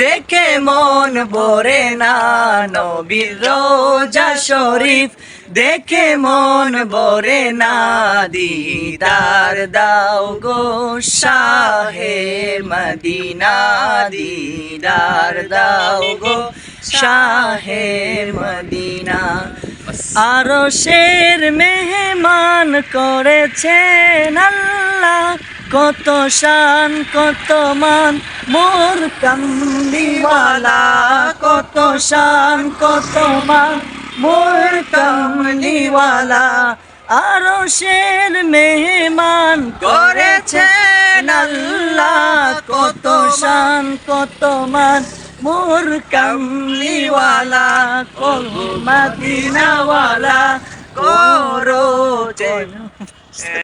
দেখে মন ভরে না, নবীর রোজা শরীফ। দেখে মন ভরে না, দিদার দাও গো শাহে মদিনা, দিদার দাও গো শাহে মদিনা। আরও শের মেহমান করেছেন আল্লাহ কত শান, কত মান, মোর কামলিওয়ালা। কত শান, কত মান, মোর কামলিওয়ালা। আরও শের মেহমান করেছেন আল্লাহ। কত শান, কত মান, মোর কামলিওয়ালা। কল মদিনাওয়ালা, করো